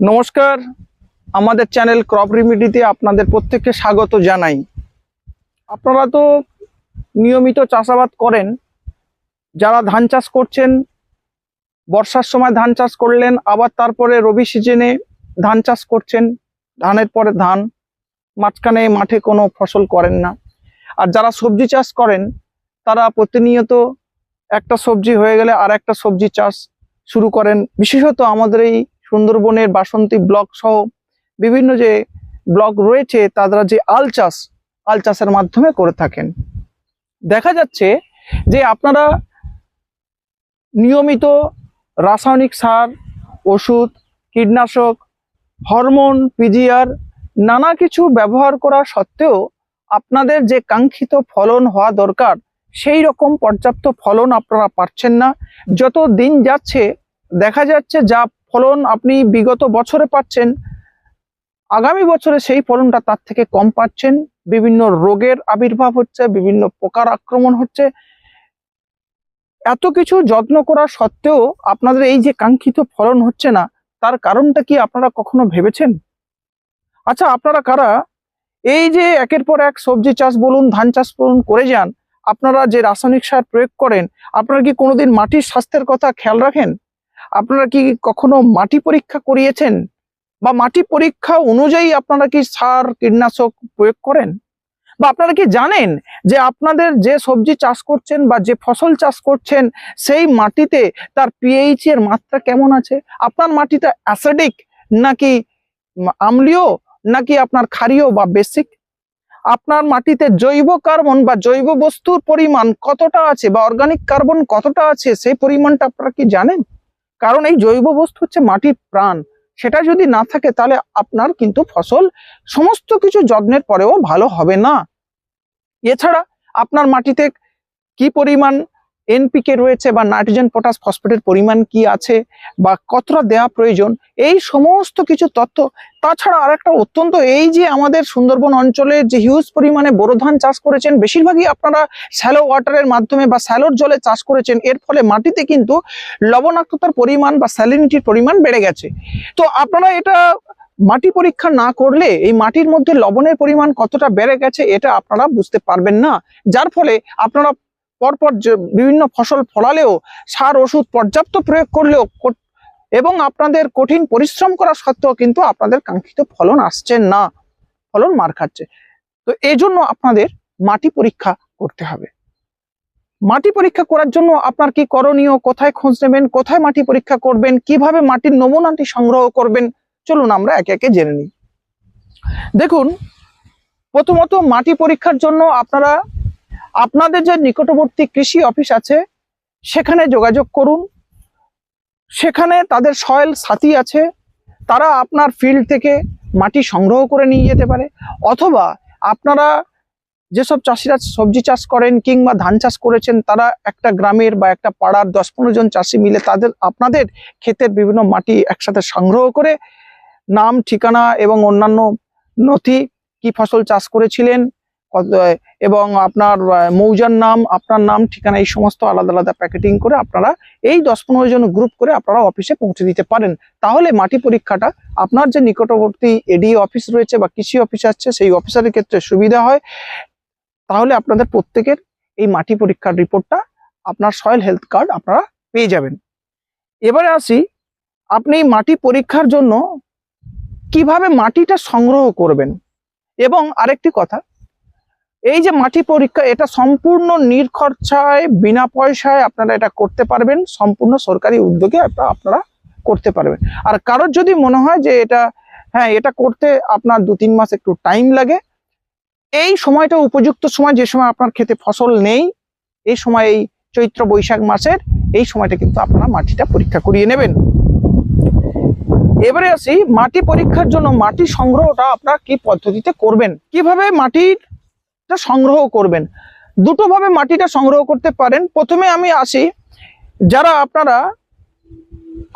নমস্কার। আমাদের channel crop রিমিডিতে আপনাদের প্রত্যেককে স্বাগত জানাই। আপনারা তো নিয়মিত চাষাবাদ করেন। যারা ধান চাষ করছেন, বর্ষার সময় ধান চাষ করলেন, আবার তারপরে রবি সিজনে ধান চাষ করছেন, ধানের পরে ধান, মাঝখানে মাঠে কোনো ফসল করেন না। আর যারা সবজি চাষ করেন, তারা প্রতিনিয়ত একটা সবজি হয়ে গেলে আর একটা সবজি চাষ শুরু করেন। বিশেষত আমাদের এই সুন্দরবনের বাসন্তী ব্লক সহ বিভিন্ন যে ব্লক রয়েছে তারা যে আল চাষ, আল চাষের মাধ্যমে করে থাকেন। দেখা যাচ্ছে যে আপনারা নিয়মিত রাসায়নিক সার, ওষুধ, কীটনাশক, হরমোন, পিজিআর, নানা কিছু ব্যবহার করা সত্ত্বেও আপনাদের যে কাঙ্ক্ষিত ফলন হওয়া দরকার, সেই রকম পর্যাপ্ত ফলন আপনারা পাচ্ছেন না। যত দিন যাচ্ছে, দেখা যাচ্ছে যা ফলন আপনি বিগত বছরে পাচ্ছেন, আগামী বছরে সেই ফলনটা তার থেকে কম পাচ্ছেন। বিভিন্ন রোগের আবির্ভাব হচ্ছে, বিভিন্ন পোকার আক্রমণ হচ্ছে। এত কিছু যত্ন করা সত্ত্বেও আপনাদের এই যে কাঙ্ক্ষিত ফলন হচ্ছে না, তার কারণটা কি আপনারা কখনো ভেবেছেন? আচ্ছা আপনারা কারা? এই যে একের পর এক সবজি চাষ বলুন, ধান চাষ বলুন, করে যান। আপনারা যে রাসায়নিক সার প্রয়োগ করেন, আপনারা কি কোনোদিন মাটির স্বাস্থ্যের কথা খেয়াল রাখেন? আপনারা কি কখনো মাটি পরীক্ষা করিয়েছেন? বা মাটি পরীক্ষা অনুযায়ী আপনারা কি সার, কীটনাশক প্রয়োগ করেন? বা আপনারা কি জানেন যে আপনাদের যে সবজি চাষ করছেন বা যে ফসল চাষ করছেন, সেই মাটিতে তার পিএইচ এর মাত্রা কেমন আছে? আপনার মাটিটা অ্যাসিডিক নাকি আম্লীয় নাকি আপনার ক্ষারীয় বা বেসিক আপনার মাটিতে জৈব কার্বন বা জৈব বস্তুর পরিমাণ কতটা আছে বা অর্গানিক কার্বন কতটা আছে, সেই পরিমাণটা আপনারা কি জানেন? কারণ এই জৈব বস্তু হচ্ছে মাটির প্রাণ। সেটা যদি না থাকে তাহলে আপনার কিন্তু ফসল সমস্ত কিছু যত্নের পরেও ভালো হবে না। এছাড়া আপনার মাটিতে কি পরিমাণ এনপিকে রয়েছে বা নাইট্রোজেন পটাশ ফসফেটের পরিমাণ কি আছে বা কতটা দেওয়া প্রয়োজন, এই সমস্ত কিছু তথ্য। তাছাড়া আরেকটা অত্যন্ত এই যে আমাদের সুন্দরবন অঞ্চলে যে হিউজ পরিমাণে বোরো ধান চাষ করেছেন, বেশিরভাগই আপনারা স্যালো ওয়াটারের মাধ্যমে বা স্যালোর জলে চাষ করেছেন, এর ফলে মাটিতে কিন্তু লবণাক্ততার পরিমাণ বা স্যালিনিটির পরিমাণ বেড়ে গেছে। তো আপনারা এটা মাটি পরীক্ষা না করলে এই মাটির মধ্যে লবণের পরিমাণ কতটা বেড়ে গেছে, এটা আপনারা বুঝতে পারবেন না। যার ফলে আপনারা পরপর যে বিভিন্ন ফসল ফলালেও সার, ওষুধ পর্যাপ্ত প্রয়োগ করলেও এবং আপনাদের কঠিন পরিশ্রম করা সত্ত্বেও কিন্তু আপনাদের কাঙ্ক্ষিত ফলন আসছে না। ফলন মার খাচ্ছে। তো এই জন্য আপনাদের মাটি পরীক্ষা করতে হবে। মাটি পরীক্ষা করার জন্য আপনার কি করণীয়? কোথায় খোঁজ নেবেন? কোথায় মাটি পরীক্ষা করবেন? কীভাবে মাটির নমুনাটি সংগ্রহ করবেন? চলুন আমরা একে একে জেনে নিই। দেখুন, প্রথমত মাটি পরীক্ষার জন্য আপনারা আপনাদের যে নিকটবর্তী কৃষি অফিস আছে, সেখানে যোগাযোগ করুন। সেখানে তাদের সয়েল সাথী আছে। তারা আপনার ফিল্ড থেকে মাটি সংগ্রহ করে নিয়ে যেতে পারে। অথবা আপনারা যেসব চাষিরা সবজি চাষ করেন কিংবা ধান চাষ করেছেন, তারা একটা গ্রামের বা একটা পাড়ার দশ পনেরো জন চাষি মিলে তাদের, আপনাদের ক্ষেতের বিভিন্ন মাটি একসাথে সংগ্রহ করে, নাম, ঠিকানা এবং অন্যান্য নথি, কি ফসল চাষ করেছিলেন এবং আপনার মৌজার নাম, আপনার নাম, ঠিকানা, এই সমস্ত আলাদা আলাদা প্যাকেটিং করে আপনারা এই দশ পনেরো জন গ্রুপ করে আপনারা অফিসে পৌঁছে দিতে পারেন। তাহলে মাটি পরীক্ষাটা আপনার যে নিকটবর্তী এডি অফিস রয়েছে বা কৃষি অফিস আছে, সেই অফিসারের ক্ষেত্রে সুবিধা হয়। তাহলে আপনাদের প্রত্যেকের এই মাটি পরীক্ষার রিপোর্টটা আপনার সয়েল হেলথ কার্ড আপনারা পেয়ে যাবেন। এবারে আসি, আপনি মাটি পরীক্ষার জন্য কীভাবে মাটিটা সংগ্রহ করবেন? এবং আরেকটি কথা এই যে মাটি পরীক্ষা, এটা সম্পূর্ণ নির্খরচায়, বিনা পয়সায় আপনারা এটা করতে পারবেন, সম্পূর্ণ সরকারি উদ্যোগে আপনারা করতে পারবেন। আর কারোর যদি মনে হয় যে এটা হ্যাঁ এটা করতে আপনার দু তিন মাস একটু টাইম লাগে, এই সময়টা উপযুক্ত সময়, যে সময় আপনার খেতে ফসল নেই, এই সময় এই চৈত্র বৈশাখ মাসের, এই সময়টা কিন্তু আপনারা মাটিটা পরীক্ষা করিয়ে নেবেন। এবারে আসি, মাটি পরীক্ষার জন্য মাটি সংগ্রহটা আপনারা কি পদ্ধতিতে করবেন? কীভাবে মাটিটা সংগ্রহ করবেন। দুটো ভাবে মাটিটা সংগ্রহ করতে পারেন। প্রথমে আমি আসি, যারা আপনারা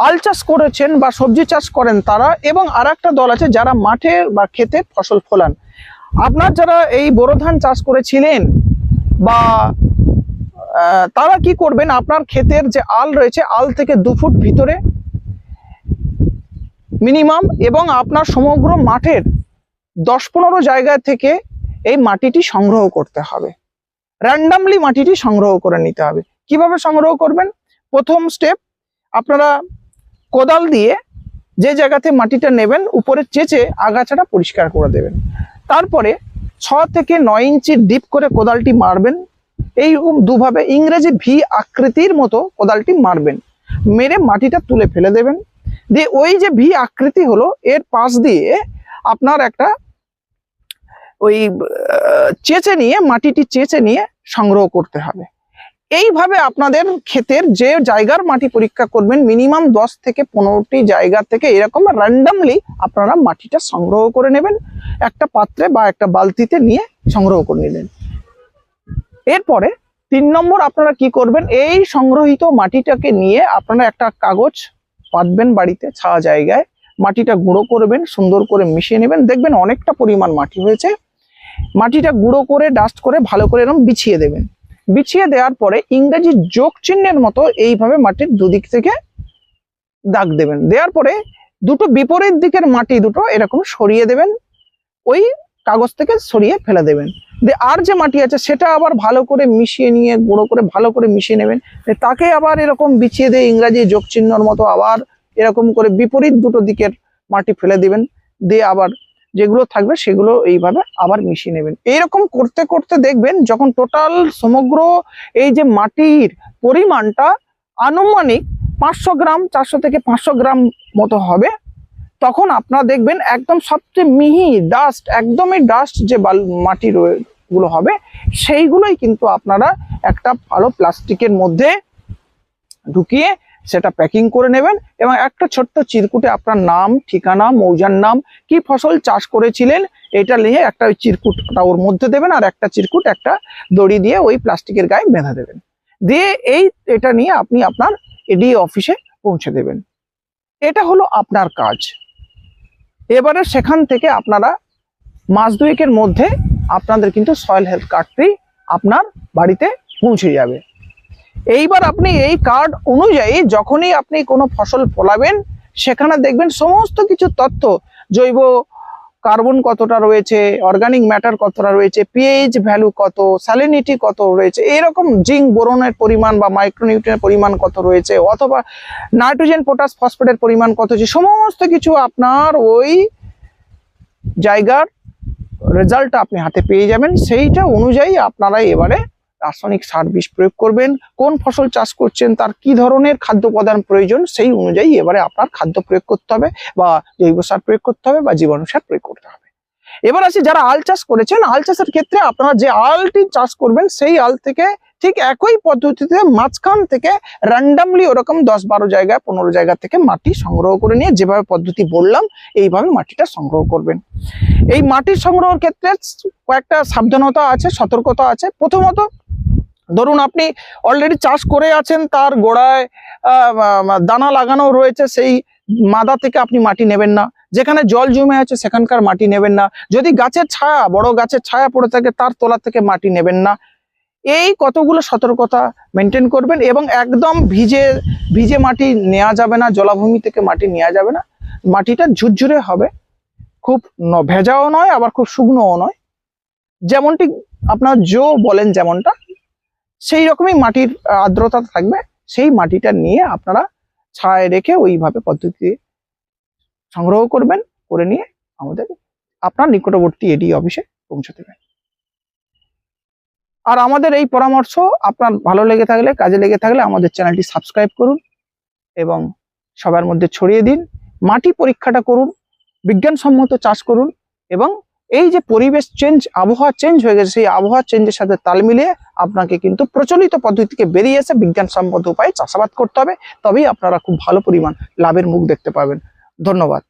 আল চাষ করেছেন বা সবজি চাষ করেন তারা এবং আর একটা দল আছে যারা মাঠে বা ক্ষেতে ফসল ফলান। আপনার যারা এই বোরো ধান চাষ করেছিলেন বা তারা কি করবেন, আপনার ক্ষেতের যে আল রয়েছে, আল থেকে দু ফুট ভিতরে মিনিমাম এবং আপনার সমগ্র মাঠের দশ পনেরো জায়গা থেকে এই মাটিটি সংগ্রহ করতে হবে। র্যান্ডামলি মাটিটি সংগ্রহ করে নিতে হবে। কীভাবে সংগ্রহ করবেন? প্রথম স্টেপ আপনারা কোদাল দিয়ে যে জায়গাতে মাটিটা নেবেন, উপরে চেঁচে আগাছাটা পরিষ্কার করে দেবেন। তারপরে ছ থেকে নয় ইঞ্চি ডিপ করে কোদালটি মারবেন। এইরকম দুভাবে ইংরেজি ভি আকৃতির মতো কোদালটি মারবেন। মেরে মাটিটা তুলে ফেলে দেবেন। দিয়ে ওই যে ভি আকৃতি হলো, এর পাশ দিয়ে আপনার একটা ওই চেঁচে নিয়ে, মাটিটি চেঁচে নিয়ে সংগ্রহ করতে হবে। এইভাবে আপনাদের ক্ষেতের যে জায়গার মাটি পরীক্ষা করবেন, মিনিমাম দশ থেকে পনেরোটি জায়গা থেকে এরকম র্যান্ডামলি আপনারা মাটিটা সংগ্রহ করে নেবেন, একটা পাত্রে বা একটা বালতিতে নিয়ে সংগ্রহ করে নেবেন। এরপরে তিন নম্বর আপনারা কি করবেন, এই সংগ্রহিত মাটিটাকে নিয়ে আপনারা একটা কাগজ পাতবেন বাড়িতে ছাওয়া জায়গায়, মাটিটা গুঁড়ো করবেন, সুন্দর করে মিশিয়ে নেবেন। দেখবেন অনেকটা পরিমাণ মাটি হয়েছে। মাটিটা গুঁড়ো করে ডাস্ট করে, ভালো করে এরকম বিছিয়ে দেবেন। বিছিয়ে দেওয়ার পরে ইংরেজি যোগ চিহ্নের মতো এইভাবে মাটির দুদিক থেকে দাগ দেবেন। দেওয়ার পরে দুটো বিপরীত দিকের মাটি দুটো এরকম সরিয়ে দেবেন, ওই কাগজ থেকে সরিয়ে ফেলে দেবেন। দিয়ে আর যে মাটি আছে সেটা আবার ভালো করে মিশিয়ে নিয়ে, গুঁড়ো করে, ভালো করে মিশিয়ে নেবেন। তাকে আবার এরকম বিছিয়ে দিয়ে ইংরাজি যোগ চিহ্নর মতো আবার এরকম করে বিপরীত দুটো দিকের মাটি ফেলে দিবেন। দিয়ে আবার যেগুলো থাকবে সেগুলো এইভাবে আবার মিশিয়ে নেবেন। এইরকম করতে করতে দেখবেন যখন টোটাল সমগ্র এই যে মাটির পরিমাণটা আনুমানিক পাঁচশো গ্রাম, চারশো থেকে পাঁচশো গ্রাম মতো হবে, তখন আপনারা দেখবেন একদম সবচেয়ে মিহি ডাস্ট একদমই ডাস্ট যে বাল, মাটি গুলো হবে, সেইগুলোই কিন্তু আপনারা একটা ভালো প্লাস্টিকের মধ্যে ঢুকিয়ে সেটা প্যাকিং করে নেবেন এবং একটা ছোট্ট চিরকুটে আপনার নাম, ঠিকানা, মৌজার নাম, কি ফসল চাষ করেছিলেন, এটা নিয়ে একটা ওই চিরকুটটা ওর মধ্যে দেবেন আর একটা চিরকুট, একটা দড়ি দিয়ে ওই প্লাস্টিকের গায়ে বেঁধে দেবেন। দিয়ে এই, এটা নিয়ে আপনি আপনার এডি অফিসে পৌঁছে দেবেন। এটা হলো আপনার কাজ। এবারে সেখান থেকে আপনারা মাস দুয়েকের মধ্যে আপনাদের কিন্তু সয়েল হেলথ কার্ডটি আপনার বাড়িতে পৌঁছে যাবে। এইবার আপনি এই কার্ড অনুযায়ী যখনই আপনি কোনো ফসল ফলাবেন, সেখানে দেখবেন সমস্ত কিছু তথ্য, জৈব কার্বন কতটা রয়েছে অর্গানিক ম্যাটার কতটা রয়েছে পিএইচ ভ্যালু কত স্যালিনিটি কত রয়েছে, এরকম জিঙ্ক বোরনের পরিমাণ বা মাইক্রোনিউট্রিয়েন্টের পরিমাণ কত রয়েছে, অথবা নাইট্রোজেন পটাশ ফসফেটের পরিমাণ কত আছে সমস্ত কিছু আপনার ওই জায়গার রেজাল্টটা আপনি হাতে পেয়ে যাবেন। সেইটা অনুযায়ী আপনারা এবারে রাসায়নিক সার বিষ প্রয়োগ করবেন, কোন ফসল চাষ করছেন, তার কি ধরনের খাদ্য উপাদান প্রয়োজন, সেই অনুযায়ী এবারে আপনার খাদ্য প্রয়োগ করতে হবে বা জৈব সার প্রয়োগ করতে হবে বা জীবাণু সার প্রয়োগ করতে হবে। এবার আছে যারা আল চাষ করেছেন, আল চাষের ক্ষেত্রে আপনারা যে আলটি চাষ করবেন, সেই আল থেকে ঠিক একই পদ্ধতিতে মাঝখান থেকে র্যান্ডামলি ওরকম দশ বারো জায়গায়, পনেরো জায়গা থেকে মাটি সংগ্রহ করে নিয়ে যেভাবে পদ্ধতি বললাম, এইভাবে মাটিটা সংগ্রহ করবেন। এই মাটি সংগ্রহের ক্ষেত্রে কয়েকটা সাবধানতা আছে, সতর্কতা আছে। প্রথমত ধরুন আপনি অলরেডি চাষ করে আছেন, তার গোড়ায় দানা লাগানো রয়েছে, সেই মাদা থেকে আপনি মাটি নেবেন না। যেখানে জল জমে আছে, সেখানকার মাটি নেবেন না। যদি গাছের ছায়া, বড় গাছের ছায়া পড়ে থাকে, তার তলা থেকে মাটি নেবেন না। এই কতগুলো সতর্কতা মেনটেন করবেন এবং একদম ভিজে ভিজে মাটি নেওয়া যাবে না, জলাভূমি থেকে মাটি নেওয়া যাবে না। মাটিটা ঝুরঝুরে হবে। খুব ভেজাও নয়, আবার খুব শুকনোও নয়। যেমনটি আপনার জো বলেন যেমনটা সেই রকমই মাটির আর্দ্রতা থাকবে, সেই মাটিটা নিয়ে আপনারা ছায় রেখে ওইভাবে পদ্ধতি সংগ্রহ করবেন, করে নিয়ে আমাদের আপনার নিকটবর্তী এডি অফিসে পৌঁছে দেবেন আর আমাদের এই পরামর্শ আপনার ভালো লেগে থাকলে, কাজে লেগে থাকলে আমাদের চ্যানেলটি সাবস্ক্রাইব করুন এবং সবার মধ্যে ছড়িয়ে দিন। মাটি পরীক্ষাটা করুন, বিজ্ঞানসম্মত চাষ করুন এবং এই যে পরিবেশ চেঞ্জ আবহাওয়া চেঞ্জ হয়ে গেছে, সেই আবহাওয়া চেঞ্জের সাথে তাল মিলিয়ে আপনাকে কিন্তু প্রচলিত পদ্ধতিকে বেরিয়ে এসে বিজ্ঞানসম্মত উপায়ে চাষাবাদ করতে হবে। তবেই আপনারা খুব ভালো পরিমাণ লাভের মুখ দেখতে পাবেন। ধন্যবাদ।